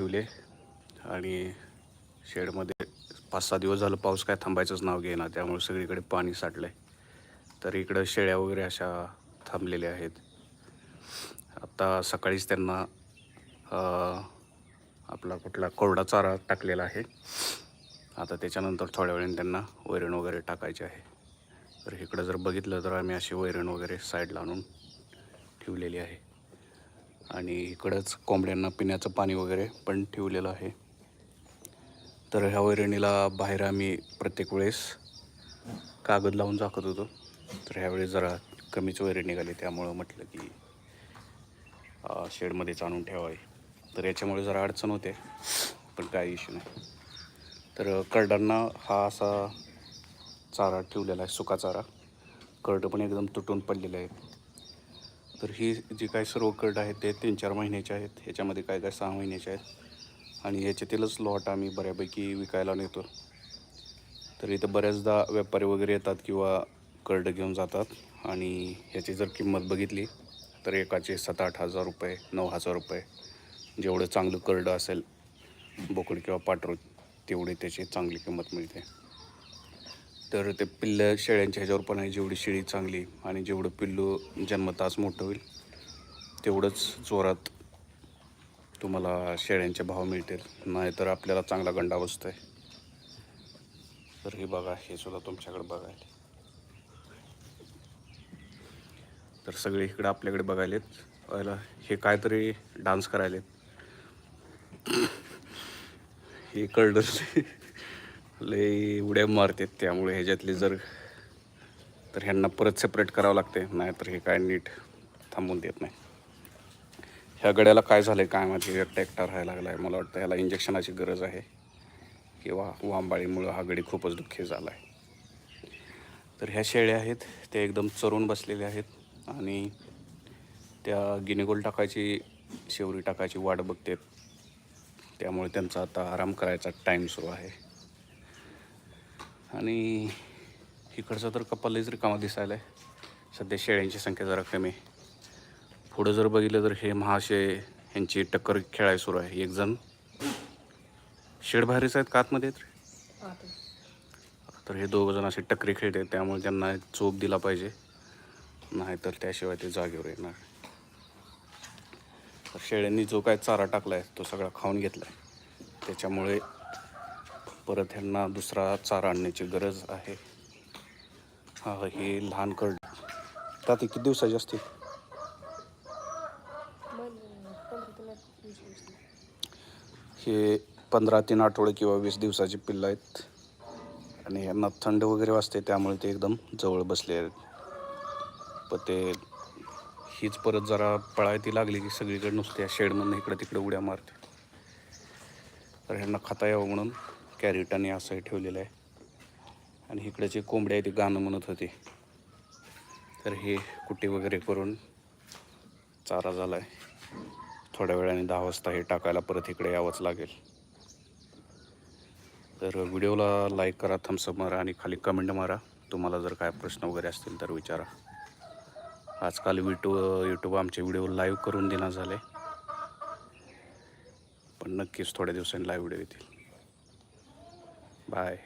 ठेवले. आणि शेडमध्ये पाच सहा दिवस झालं पाऊस काय थांबायचंच नाव घेईना त्यामुळे सगळीकडे पाणी साठलं आहे तर इकडं शेळ्या वगैरे अशा थांबलेल्या आहेत. आता सकाळीच त्यांना आपला कुठला कोरडा चारा टाकलेला आहे. आता त्याच्यानंतर थोड्या वेळाने त्यांना वैरण वगैरे टाकायचे आहे. तर इकडं जर बघितलं तर आम्ही अशी वैरण वगैरे साईडला आणून ठेवलेली आहे. आणि इकडंच कोंबड्यांना पिण्याचं पाणी वगैरे पण ठेवलेलं आहे. तर ह्या वैरणीला बाहेर आम्ही प्रत्येक वेळेस कागद लावून झाकत होतो. तर ह्यावेळेस जरा कमीच वैरण निघाली त्यामुळं म्हटलं की शेडमध्येच आणून ठेवावी. तर याच्यामुळे जरा अडचण होते पण काही इश्यू नाही. तर करडांना हा असा चारा ठेवलेला आहे सुका चारा. करडं पण एकदम तुटून पडलेले आहेत. तर ही जी काही सर्व कर्ड आहेत ते तीन चार महिन्याचे आहेत. ह्याच्यामध्ये काय काय सहा महिन्याचे आहेत. आणि ह्याच्यातीलच लॉट आम्ही बऱ्यापैकी विकायला नेतो. तर इथं बऱ्याचदा व्यापारी वगैरे येतात किंवा कर्ड घेऊन जातात. आणि ह्याची जर किंमत बघितली तर एकाचे सात आठ हजार रुपये नऊ हजार रुपये जेवढं चांगलं कर्ड असेल बोकड किंवा पाटरू तेवढी त्याची चांगली किंमत मिळते. तर ते पिल्लं शेळ्यांच्या ह्याच्यावर पण आहे. जेवढी शेळी चांगली आणि जेवढं पिल्लू जन्मतास मोठं होईल तेवढंच जोरात तुम्हाला शेळ्यांचे भाव मिळतील. नाहीतर आपल्याला चांगला गंडा बसतो आहे तर हे बघा हे सुद्धा तुमच्याकडे बघायला. तर सगळे इकडे आपल्याकडे बघायलेत. व्हायला हे काहीतरी डान्स करायलेत. हे कळलं. लय उड्या मारतात त्यामुळे ह्याच्यातले जर तर ह्यांना परत सेपरेट करावं लागते नाहीतर हे काय नीट थांबून देत नाही. ह्या गड्याला काय झालं आहे काय माझी एकटा एकटा राहायला लागला आहे मला वाटतं ह्याला इंजेक्शनाची गरज आहे. किंवा वांबाळीमुळं हा गडी खूपच दुःखी झाला आहे तर ह्या शेळ्या आहेत त्या एकदम चरून बसलेल्या आहेत. आणि त्या गिनेगोल टाकायची शेवरी टाकायची वाट बघतात. त्यामुळे त्यांचा आता आराम करायचा टाईम सुरू आहे. आणि इकडचा तर कपालच रिकामा दिसायला आहे सध्या शेळ्यांची संख्या जरा कमी. आहे पुढं जर बघितलं तर हे महाशे यांची टक्कर खेळाय सुरू आहे. एक जण. शेड बाहेरच आहेत का आतमध्ये आहेत तर हे दोघं जण असे टक्करी खेळते त्यामुळे त्यांना चोप दिला पाहिजे. नाहीतर त्याशिवाय ते जागेवर येणार. तर शेळ्यांनी जो काय चारा टाकला आहे तो सगळा खाऊन घेतला आहे त्याच्यामुळे परत ह्यांना दुसरा चारा आणण्याची गरज आहे. हा हे लहान कळ आता ते किती दिवसाची असते? हे पंधरा तीन आठवडे किंवा वीस दिवसाची पिल्लं आहेत. आणि यांना थंड वगैरे वाजते त्यामुळे ते एकदम जवळ बसले आहेत. पण ते हीच परत जरा पळायती लागली की सगळीकडे नुसत्या शेडमधून इकडं तिकडे उड्या मारते. तर ह्यांना खाता यावं म्हणून कॅरेटाने असंही ठेवलेलं आहे. आणि इकडे जे कोंबड्या आहे ते गाणं म्हणत होते. तर हे कुट्टी वगैरे करून चारा झाला आहे थोड्या वेळाने दहा वाजता हे टाकायला परत इकडे यावंच लागेल. तर व्हिडिओला लाईक करा थम्सअप मारा आणि खाली कमेंट मारा. तुम्हाला जर काय प्रश्न वगैरे असतील तर विचारा. आजकाल विटू यूट्यूब आमचे व्हिडिओ लाईव्ह करून देणार झाले पण नक्कीच थोड्या दिवसांनी लाईव्ह व्हिडिओ येतील. Bye.